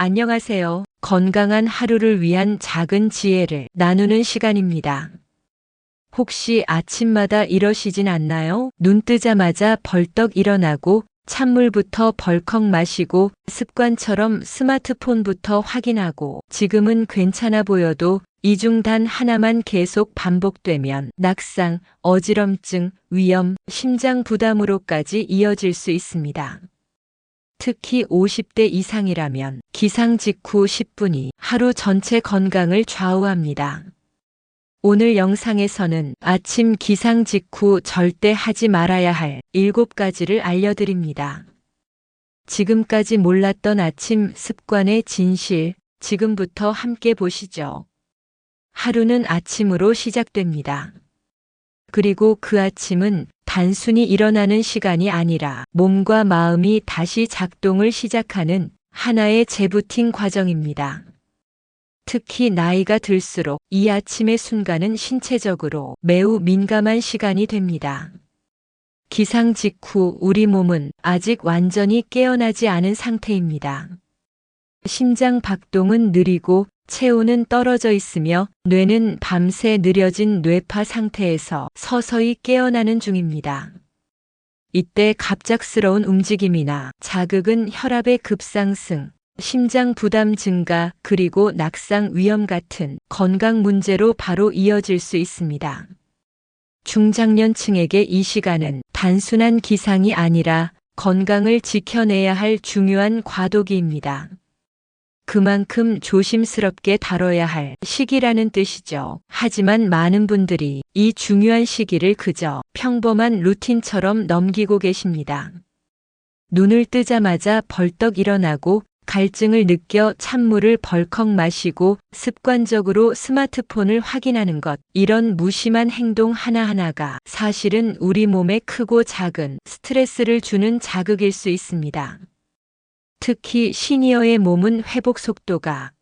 안녕하세요. 건강한 하루를 위한 작은 지혜를 나누는 시간입니다. 혹시 아침마다 이러시진 않나요? 눈 뜨자마자 벌떡 일어나고 찬물부터 벌컥 마시고 습관처럼 스마트폰부터 확인하고 지금은 괜찮아 보여도 이중 단 하나만 계속 반복되면 낙상, 어지럼증, 위염, 심장 부담으로까지 이어질 수 있습니다. 특히 50대 이상이라면 기상 직후 10분이 하루 전체 건강을 좌우합니다. 오늘 영상에서는 아침 기상 직후 절대 하지 말아야 할 7가지를 알려드립니다. 지금까지 몰랐던 아침 습관의 진실, 지금부터 함께 보시죠. 하루는 아침으로 시작됩니다. 그리고 그 아침은 단순히 일어나는 시간이 아니라 몸과 마음이 다시 작동을 시작하는 하나의 재부팅 과정입니다. 특히 나이가 들수록 이 아침의 순간은 신체적으로 매우 민감한 시간이 됩니다. 기상 직후 우리 몸은 아직 완전히 깨어나지 않은 상태입니다. 심장 박동은 느리고 체온은 떨어져 있으며 뇌는 밤새 느려진 뇌파 상태에서 서서히 깨어나는 중입니다. 이때 갑작스러운 움직임이나 자극은 혈압의 급상승, 심장 부담 증가, 그리고 낙상 위험 같은 건강 문제로 바로 이어질 수 있습니다. 중장년층에게 이 시간은 단순한 기상이 아니라 건강을 지켜내야 할 중요한 과도기입니다. 그만큼 조심스럽게 다뤄야 할 시기라는 뜻이죠. 하지만 많은 분들이 이 중요한 시기를 그저 평범한 루틴처럼 넘기고 계십니다. 눈을 뜨자마자 벌떡 일어나고 갈증을 느껴 찬물을 벌컥 마시고 습관적으로 스마트폰을 확인하는 것, 이런 무심한 행동 하나하나가 사실은 우리 몸에 크고 작은 스트레스를 주는 자극일 수 있습니다. 특히 시니어의 몸은 회복 속도가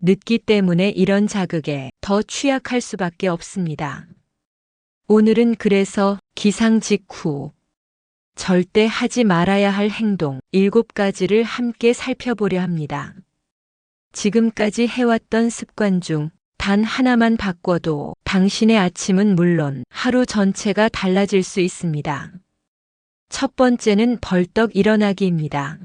늦기 때문에 이런 자극에 더 취약할 수밖에 없습니다. 오늘은 그래서 기상 직후 절대 하지 말아야 할 행동 7가지를 함께 살펴보려 합니다. 지금까지 해왔던 습관 중 단 하나만 바꿔도 당신의 아침은 물론 하루 전체가 달라질 수 있습니다. 첫 번째는 벌떡 일어나기입니다.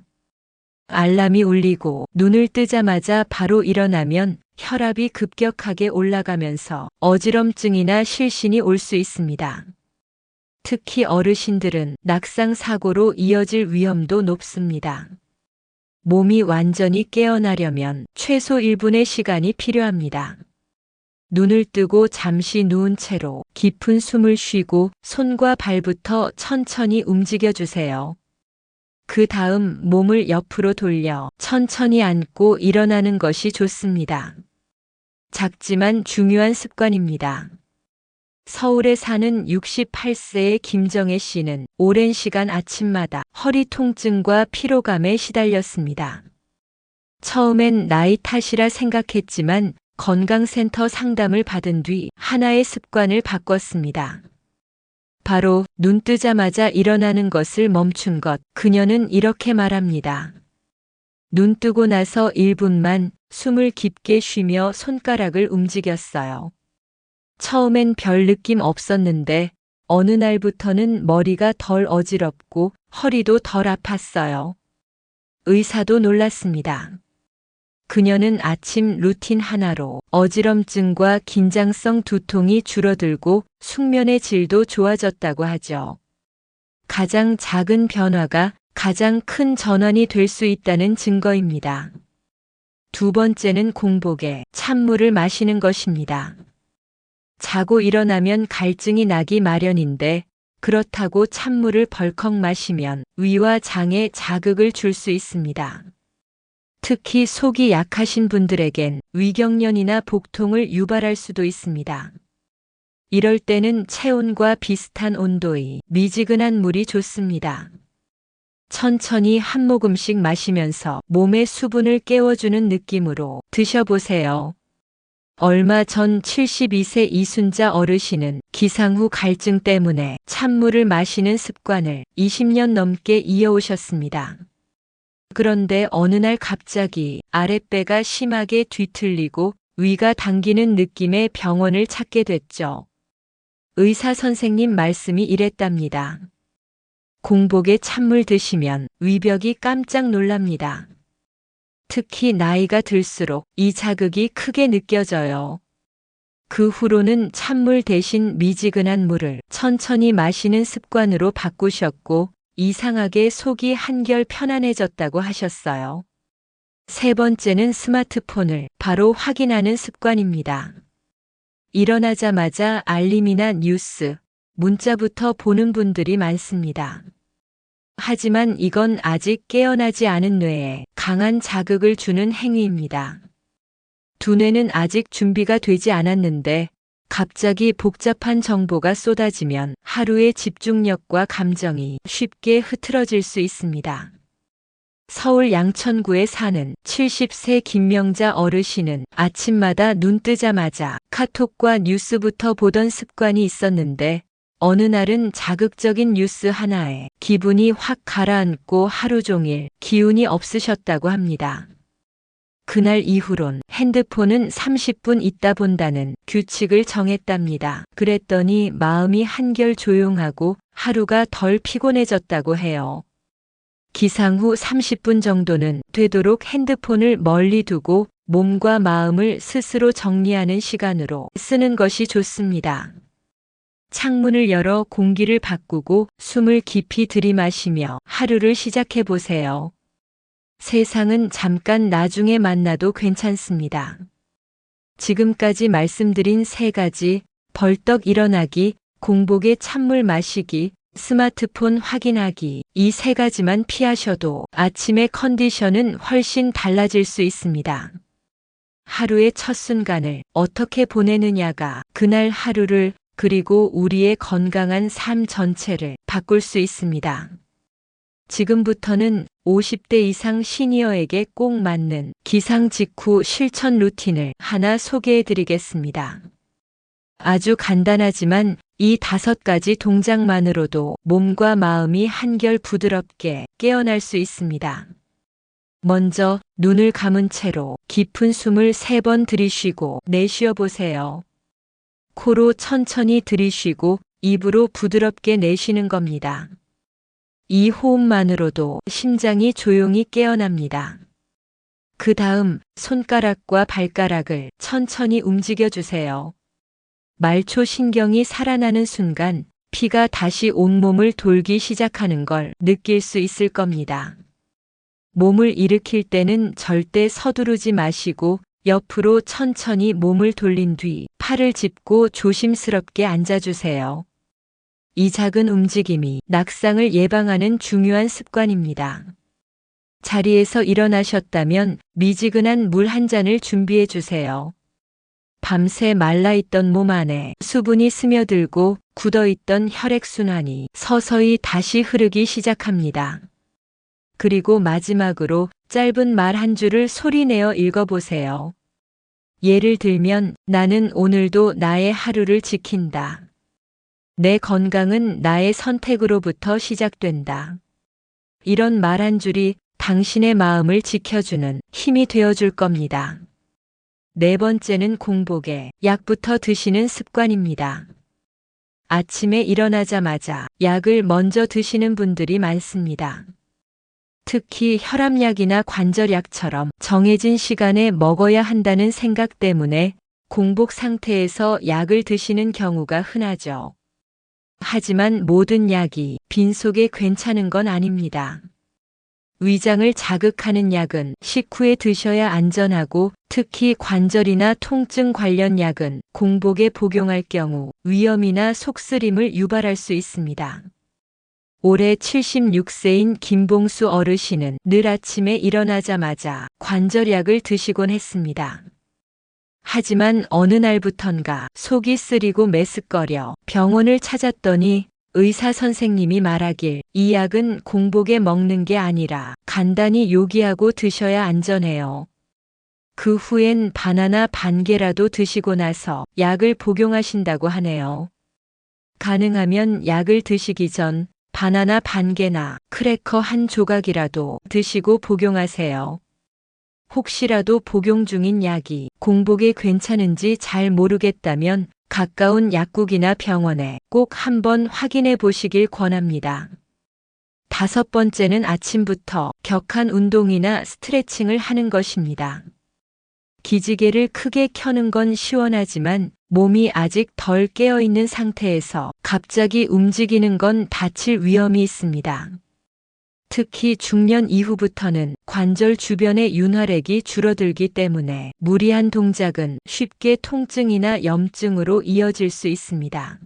알람이 울리고 눈을 뜨자마자 바로 일어나면 혈압이 급격하게 올라가면서 어지럼증이나 실신이 올 수 있습니다. 특히 어르신들은 낙상 사고로 이어질 위험도 높습니다. 몸이 완전히 깨어나려면 최소 1분의 시간이 필요합니다. 눈을 뜨고 잠시 누운 채로 깊은 숨을 쉬고 손과 발부터 천천히 움직여 주세요. 그 다음 몸을 옆으로 돌려 천천히 앉고 일어나는 것이 좋습니다. 작지만 중요한 습관입니다. 서울에 사는 68세의 김정혜 씨는 오랜 시간 아침마다 허리 통증과 피로감에 시달렸습니다. 처음엔 나이 탓이라 생각했지만 건강센터 상담을 받은 뒤 하나의 습관을 바꿨습니다. 바로 눈 뜨자마자 일어나는 것을 멈춘 것. 그녀는 이렇게 말합니다. 눈 뜨고 나서 1분만 숨을 깊게 쉬며 손가락을 움직였어요. 처음엔 별 느낌 없었는데 어느 날부터는 머리가 덜 어지럽고 허리도 덜 아팠어요. 의사도 놀랐습니다. 그녀는 아침 루틴 하나로 어지럼증과 긴장성 두통이 줄어들고 숙면의 질도 좋아졌다고 하죠. 가장 작은 변화가 가장 큰 전환이 될 수 있다는 증거입니다. 두 번째는 공복에 찬물을 마시는 것입니다. 자고 일어나면 갈증이 나기 마련인데 그렇다고 찬물을 벌컥 마시면 위와 장에 자극을 줄 수 있습니다. 특히 속이 약하신 분들에겐 위경련이나 복통을 유발할 수도 있습니다. 이럴 때는 체온과 비슷한 온도의 미지근한 물이 좋습니다. 천천히 한 모금씩 마시면서 몸의 수분을 깨워주는 느낌으로 드셔보세요. 얼마 전 72세 이순자 어르신은 기상 후 갈증 때문에 찬물을 마시는 습관을 20년 넘게 이어오셨습니다. 그런데 어느 날 갑자기 아랫배가 심하게 뒤틀리고 위가 당기는 느낌의 병원을 찾게 됐죠. 의사 선생님 말씀이 이랬답니다. 공복에 찬물 드시면 위벽이 깜짝 놀랍니다. 특히 나이가 들수록 이 자극이 크게 느껴져요. 그 후로는 찬물 대신 미지근한 물을 천천히 마시는 습관으로 바꾸셨고 이상하게 속이 한결 편안해졌다고 하셨어요. 세 번째는 스마트폰을 바로 확인하는 습관입니다. 일어나자마자 알림이나 뉴스, 문자부터 보는 분들이 많습니다. 하지만 이건 아직 깨어나지 않은 뇌에 강한 자극을 주는 행위입니다. 두뇌는 아직 준비가 되지 않았는데 갑자기 복잡한 정보가 쏟아지면 하루의 집중력과 감정이 쉽게 흐트러질 수 있습니다. 서울 양천구에 사는 70세 김명자 어르신은 아침마다 눈 뜨자마자 카톡과 뉴스부터 보던 습관이 있었는데 어느 날은 자극적인 뉴스 하나에 기분이 확 가라앉고 하루 종일 기운이 없으셨다고 합니다. 그날 이후론 핸드폰은 30분 있다 본다는 규칙을 정했답니다. 그랬더니 마음이 한결 조용하고 하루가 덜 피곤해졌다고 해요. 기상 후 30분 정도는 되도록 핸드폰을 멀리 두고 몸과 마음을 스스로 정리하는 시간으로 쓰는 것이 좋습니다. 창문을 열어 공기를 바꾸고 숨을 깊이 들이마시며 하루를 시작해 보세요. 세상은 잠깐 나중에 만나도 괜찮습니다. 지금까지 말씀드린 세 가지 벌떡 일어나기, 공복에 찬물 마시기, 스마트폰 확인하기 이 세 가지만 피하셔도 아침의 컨디션은 훨씬 달라질 수 있습니다. 하루의 첫 순간을 어떻게 보내느냐가 그날 하루를 그리고 우리의 건강한 삶 전체를 바꿀 수 있습니다. 지금부터는 50대 이상 시니어에게 꼭 맞는 기상 직후 실천 루틴을 하나 소개해 드리겠습니다. 아주 간단하지만 이 다섯 가지 동작만으로도 몸과 마음이 한결 부드럽게 깨어날 수 있습니다. 먼저 눈을 감은 채로 깊은 숨을 세 번 들이쉬고 내쉬어 보세요. 코로 천천히 들이쉬고 입으로 부드럽게 내쉬는 겁니다. 이 호흡만으로도 심장이 조용히 깨어납니다. 그 다음 손가락과 발가락을 천천히 움직여 주세요. 말초 신경이 살아나는 순간 피가 다시 온몸을 돌기 시작하는 걸 느낄 수 있을 겁니다. 몸을 일으킬 때는 절대 서두르지 마시고 옆으로 천천히 몸을 돌린 뒤 팔을 짚고 조심스럽게 앉아주세요. 이 작은 움직임이 낙상을 예방하는 중요한 습관입니다. 자리에서 일어나셨다면 미지근한 물 한 잔을 준비해 주세요. 밤새 말라있던 몸 안에 수분이 스며들고 굳어있던 혈액순환이 서서히 다시 흐르기 시작합니다. 그리고 마지막으로 짧은 말 한 줄을 소리내어 읽어보세요. 예를 들면 나는 오늘도 나의 하루를 지킨다. 내 건강은 나의 선택으로부터 시작된다. 이런 말 한 줄이 당신의 마음을 지켜주는 힘이 되어줄 겁니다. 네 번째는 공복에 약부터 드시는 습관입니다. 아침에 일어나자마자 약을 먼저 드시는 분들이 많습니다. 특히 혈압약이나 관절약처럼 정해진 시간에 먹어야 한다는 생각 때문에 공복 상태에서 약을 드시는 경우가 흔하죠. 하지만 모든 약이 빈속에 괜찮은 건 아닙니다. 위장을 자극하는 약은 식후에 드셔야 안전하고 특히 관절이나 통증 관련 약은 공복에 복용할 경우 위염이나 속쓰림을 유발할 수 있습니다. 올해 76세인 김봉수 어르신은 늘 아침에 일어나자마자 관절약을 드시곤 했습니다. 하지만 어느 날부턴가 속이 쓰리고 메스꺼려 병원을 찾았더니 의사 선생님이 말하길 이 약은 공복에 먹는 게 아니라 간단히 요기하고 드셔야 안전해요. 그 후엔 바나나 반 개라도 드시고 나서 약을 복용하신다고 하네요. 가능하면 약을 드시기 전 바나나 반 개나 크래커 한 조각이라도 드시고 복용하세요. 혹시라도 복용 중인 약이 공복에 괜찮은지 잘 모르겠다면 가까운 약국이나 병원에 꼭 한번 확인해 보시길 권합니다. 다섯 번째는 아침부터 격한 운동이나 스트레칭을 하는 것입니다. 기지개를 크게 켜는 건 시원하지만 몸이 아직 덜 깨어 있는 상태에서 갑자기 움직이는 건 다칠 위험이 있습니다. 특히 중년 이후부터는 관절 주변의 윤활액이 줄어들기 때문에 무리한 동작은 쉽게 통증이나 염증으로 이어질 수 있습니다.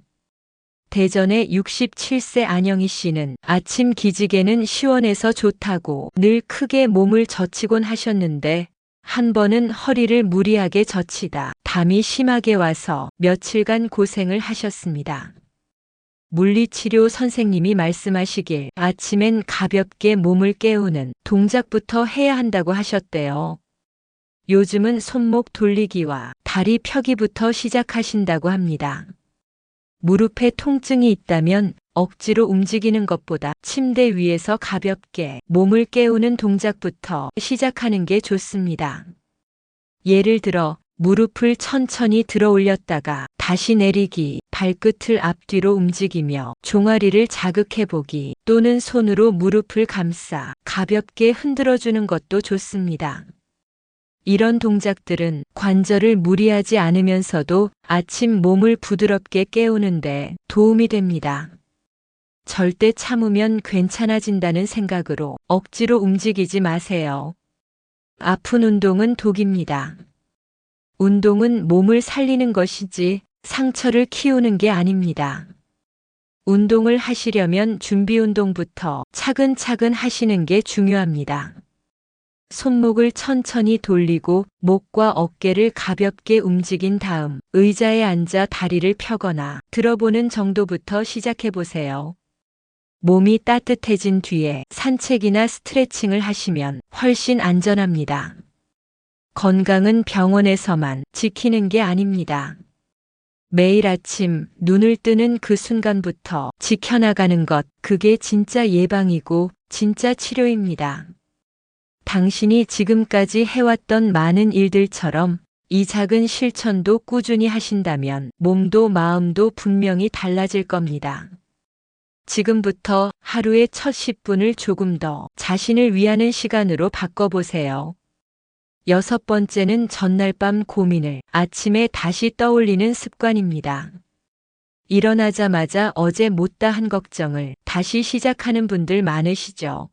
대전의 67세 안영희 씨는 아침 기지개는 시원해서 좋다고 늘 크게 몸을 젖히곤 하셨는데 한 번은 허리를 무리하게 젖히다 담이 심하게 와서 며칠간 고생을 하셨습니다. 물리치료 선생님이 말씀하시길 아침엔 가볍게 몸을 깨우는 동작부터 해야 한다고 하셨대요. 요즘은 손목 돌리기와 다리 펴기부터 시작하신다고 합니다. 무릎에 통증이 있다면 억지로 움직이는 것보다 침대 위에서 가볍게 몸을 깨우는 동작부터 시작하는 게 좋습니다. 예를 들어 무릎을 천천히 들어 올렸다가 다시 내리기, 발끝을 앞뒤로 움직이며 종아리를 자극해 보기 또는 손으로 무릎을 감싸 가볍게 흔들어 주는 것도 좋습니다. 이런 동작들은 관절을 무리하지 않으면서도 아침 몸을 부드럽게 깨우는데 도움이 됩니다. 절대 참으면 괜찮아진다는 생각으로 억지로 움직이지 마세요. 아픈 운동은 독입니다. 운동은 몸을 살리는 것이지 상처를 키우는 게 아닙니다. 운동을 하시려면 준비 운동부터 차근차근 하시는 게 중요합니다. 손목을 천천히 돌리고 목과 어깨를 가볍게 움직인 다음 의자에 앉아 다리를 펴거나 들어보는 정도부터 시작해 보세요. 몸이 따뜻해진 뒤에 산책이나 스트레칭을 하시면 훨씬 안전합니다. 건강은 병원에서만 지키는 게 아닙니다. 매일 아침 눈을 뜨는 그 순간부터 지켜나가는 것, 그게 진짜 예방이고 진짜 치료입니다. 당신이 지금까지 해왔던 많은 일들처럼 이 작은 실천도 꾸준히 하신다면 몸도 마음도 분명히 달라질 겁니다. 지금부터 하루의 첫 10분을 조금 더 자신을 위하는 시간으로 바꿔보세요. 여섯 번째는 전날 밤 고민을 아침에 다시 떠올리는 습관입니다. 일어나자마자 어제 못다 한 걱정을 다시 시작하는 분들 많으시죠?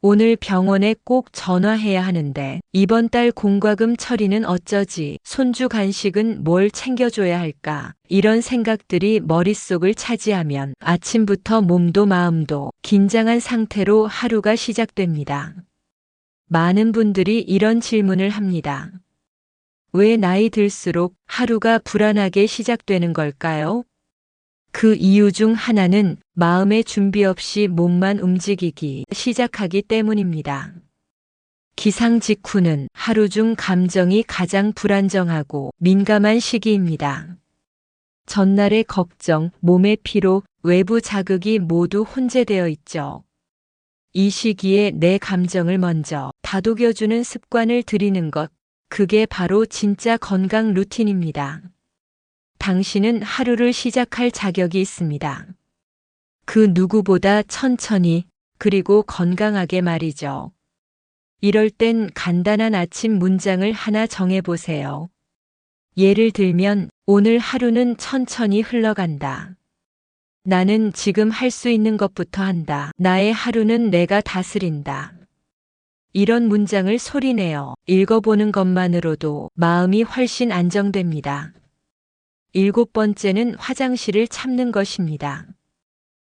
오늘 병원에 꼭 전화해야 하는데 이번 달 공과금 처리는 어쩌지 손주 간식은 뭘 챙겨줘야 할까 이런 생각들이 머릿속을 차지하면 아침부터 몸도 마음도 긴장한 상태로 하루가 시작됩니다. 많은 분들이 이런 질문을 합니다. 왜 나이 들수록 하루가 불안하게 시작되는 걸까요? 그 이유 중 하나는 마음의 준비 없이 몸만 움직이기 시작하기 때문입니다. 기상 직후는 하루 중 감정이 가장 불안정하고 민감한 시기입니다. 전날의 걱정, 몸의 피로, 외부 자극이 모두 혼재되어 있죠. 이 시기에 내 감정을 먼저 다독여주는 습관을 들이는 것, 그게 바로 진짜 건강 루틴입니다. 당신은 하루를 시작할 자격이 있습니다. 그 누구보다 천천히, 그리고 건강하게 말이죠. 이럴 땐 간단한 아침 문장을 하나 정해보세요. 예를 들면, 오늘 하루는 천천히 흘러간다. 나는 지금 할 수 있는 것부터 한다. 나의 하루는 내가 다스린다. 이런 문장을 소리내어 읽어보는 것만으로도 마음이 훨씬 안정됩니다. 일곱 번째는 화장실을 참는 것입니다.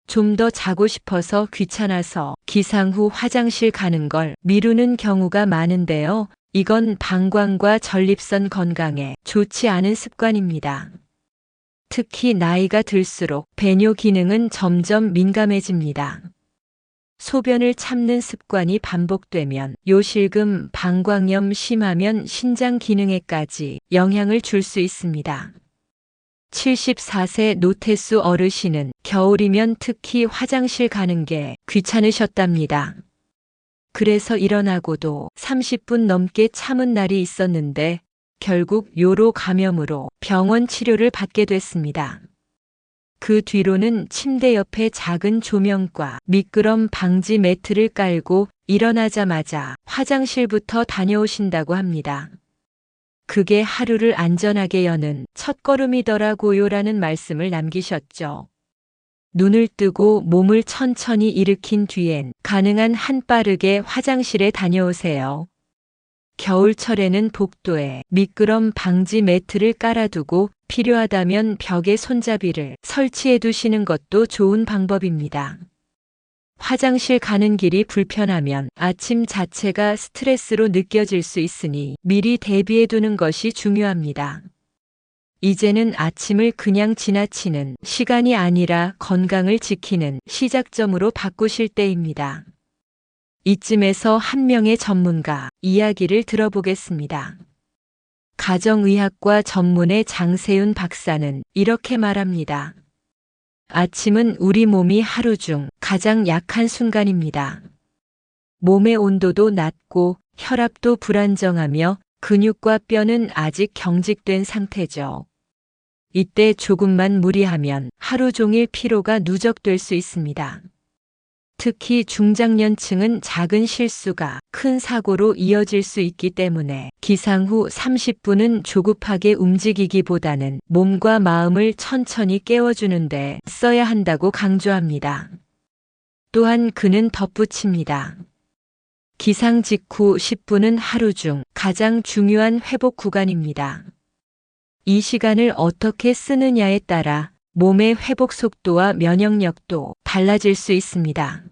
좀 더 자고 싶어서 귀찮아서 기상 후 화장실 가는 걸 미루는 경우가 많은데요. 이건 방광과 전립선 건강에 좋지 않은 습관입니다. 특히 나이가 들수록 배뇨 기능은 점점 민감해집니다. 소변을 참는 습관이 반복되면 요실금, 방광염 심하면 신장 기능에까지 영향을 줄 수 있습니다. 74세 노태수 어르신은 겨울이면 특히 화장실 가는 게 귀찮으셨답니다. 그래서 일어나고도 30분 넘게 참은 날이 있었는데 결국 요로 감염으로 병원 치료를 받게 됐습니다. 그 뒤로는 침대 옆에 작은 조명과 미끄럼 방지 매트를 깔고 일어나자마자 화장실부터 다녀오신다고 합니다. 그게 하루를 안전하게 여는 첫걸음이더라고요라는 말씀을 남기셨죠. 눈을 뜨고 몸을 천천히 일으킨 뒤엔 가능한 한 빠르게 화장실에 다녀오세요. 겨울철에는 복도에 미끄럼 방지 매트를 깔아두고 필요하다면 벽에 손잡이를 설치해 두시는 것도 좋은 방법입니다. 화장실 가는 길이 불편하면 아침 자체가 스트레스로 느껴질 수 있으니 미리 대비해 두는 것이 중요합니다. 이제는 아침을 그냥 지나치는 시간이 아니라 건강을 지키는 시작점으로 바꾸실 때입니다. 이쯤에서 한 명의 전문가 이야기를 들어보겠습니다. 가정의학과 전문의 장세윤 박사는 이렇게 말합니다. 아침은 우리 몸이 하루 중 가장 약한 순간입니다. 몸의 온도도 낮고 혈압도 불안정하며 근육과 뼈는 아직 경직된 상태죠. 이때 조금만 무리하면 하루 종일 피로가 누적될 수 있습니다. 특히 중장년층은 작은 실수가 큰 사고로 이어질 수 있기 때문에 기상 후 30분은 조급하게 움직이기보다는 몸과 마음을 천천히 깨워주는데 써야 한다고 강조합니다. 또한 그는 덧붙입니다. 기상 직후 10분은 하루 중 가장 중요한 회복 구간입니다. 이 시간을 어떻게 쓰느냐에 따라 몸의 회복 속도와 면역력도 달라질 수 있습니다.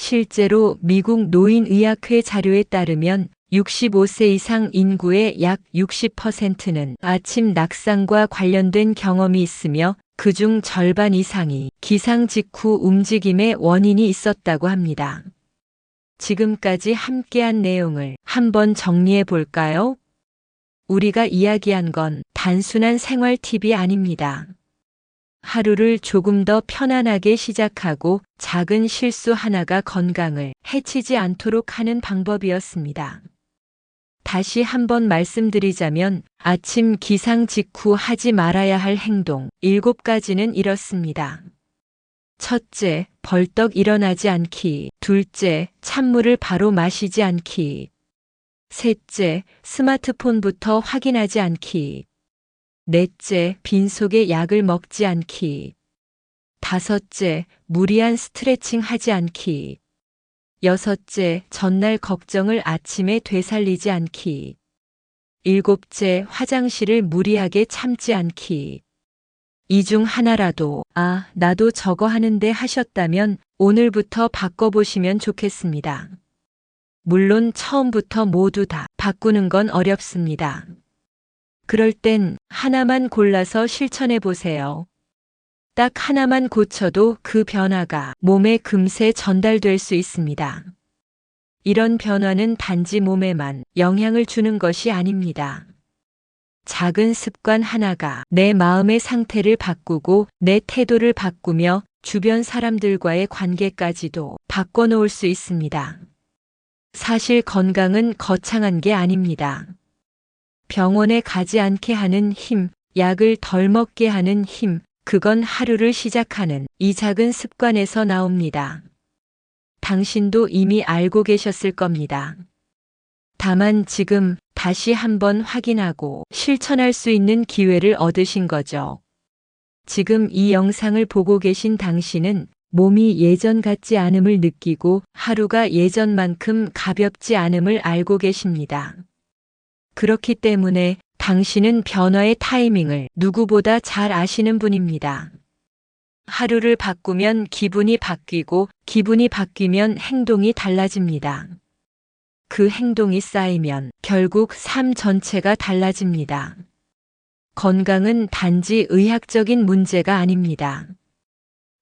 실제로 미국 노인의학회 자료에 따르면 65세 이상 인구의 약 60%는 아침 낙상과 관련된 경험이 있으며 그중 절반 이상이 기상 직후 움직임의 원인이 있었다고 합니다. 지금까지 함께한 내용을 한번 정리해 볼까요? 우리가 이야기한 건 단순한 생활 팁이 아닙니다. 하루를 조금 더 편안하게 시작하고 작은 실수 하나가 건강을 해치지 않도록 하는 방법이었습니다. 다시 한번 말씀드리자면 아침 기상 직후 하지 말아야 할 행동 7가지는 이렇습니다. 첫째, 벌떡 일어나지 않기. 둘째, 찬물을 바로 마시지 않기. 셋째, 스마트폰부터 확인하지 않기. 넷째, 빈속에 약을 먹지 않기. 다섯째, 무리한 스트레칭 하지 않기. 여섯째, 전날 걱정을 아침에 되살리지 않기. 일곱째, 화장실을 무리하게 참지 않기. 이 중 하나라도, 아, 나도 저거 하는데 하셨다면 오늘부터 바꿔보시면 좋겠습니다. 물론 처음부터 모두 다 바꾸는 건 어렵습니다. 그럴 땐 하나만 골라서 실천해 보세요. 딱 하나만 고쳐도 그 변화가 몸에 금세 전달될 수 있습니다. 이런 변화는 단지 몸에만 영향을 주는 것이 아닙니다. 작은 습관 하나가 내 마음의 상태를 바꾸고 내 태도를 바꾸며 주변 사람들과의 관계까지도 바꿔놓을 수 있습니다. 사실 건강은 거창한 게 아닙니다. 병원에 가지 않게 하는 힘, 약을 덜 먹게 하는 힘, 그건 하루를 시작하는 이 작은 습관에서 나옵니다. 당신도 이미 알고 계셨을 겁니다. 다만 지금 다시 한번 확인하고 실천할 수 있는 기회를 얻으신 거죠. 지금 이 영상을 보고 계신 당신은 몸이 예전 같지 않음을 느끼고 하루가 예전만큼 가볍지 않음을 알고 계십니다. 그렇기 때문에 당신은 변화의 타이밍을 누구보다 잘 아시는 분입니다. 하루를 바꾸면 기분이 바뀌고 기분이 바뀌면 행동이 달라집니다. 그 행동이 쌓이면 결국 삶 전체가 달라집니다. 건강은 단지 의학적인 문제가 아닙니다.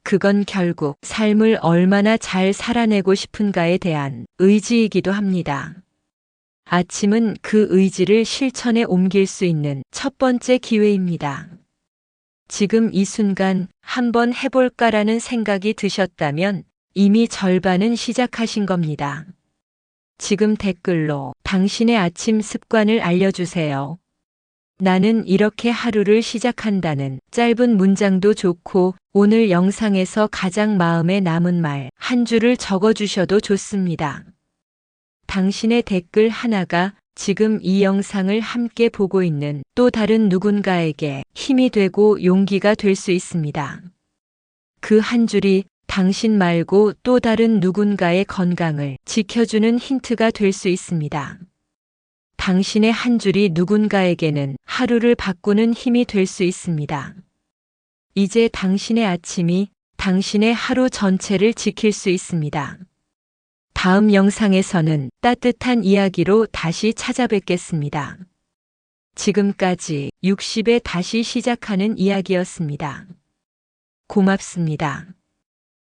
그건 결국 삶을 얼마나 잘 살아내고 싶은가에 대한 의지이기도 합니다. 아침은 그 의지를 실천에 옮길 수 있는 첫 번째 기회입니다. 지금 이 순간 한번 해볼까라는 생각이 드셨다면 이미 절반은 시작하신 겁니다. 지금 댓글로 당신의 아침 습관을 알려주세요. 나는 이렇게 하루를 시작한다는 짧은 문장도 좋고 오늘 영상에서 가장 마음에 남은 말 한 줄을 적어주셔도 좋습니다. 당신의 댓글 하나가 지금 이 영상을 함께 보고 있는 또 다른 누군가에게 힘이 되고 용기가 될 수 있습니다. 그 한 줄이 당신 말고 또 다른 누군가의 건강을 지켜주는 힌트가 될 수 있습니다. 당신의 한 줄이 누군가에게는 하루를 바꾸는 힘이 될 수 있습니다. 이제 당신의 아침이 당신의 하루 전체를 지킬 수 있습니다. 다음 영상에서는 따뜻한 이야기로 다시 찾아뵙겠습니다. 지금까지 60에 다시 시작하는 이야기였습니다. 고맙습니다.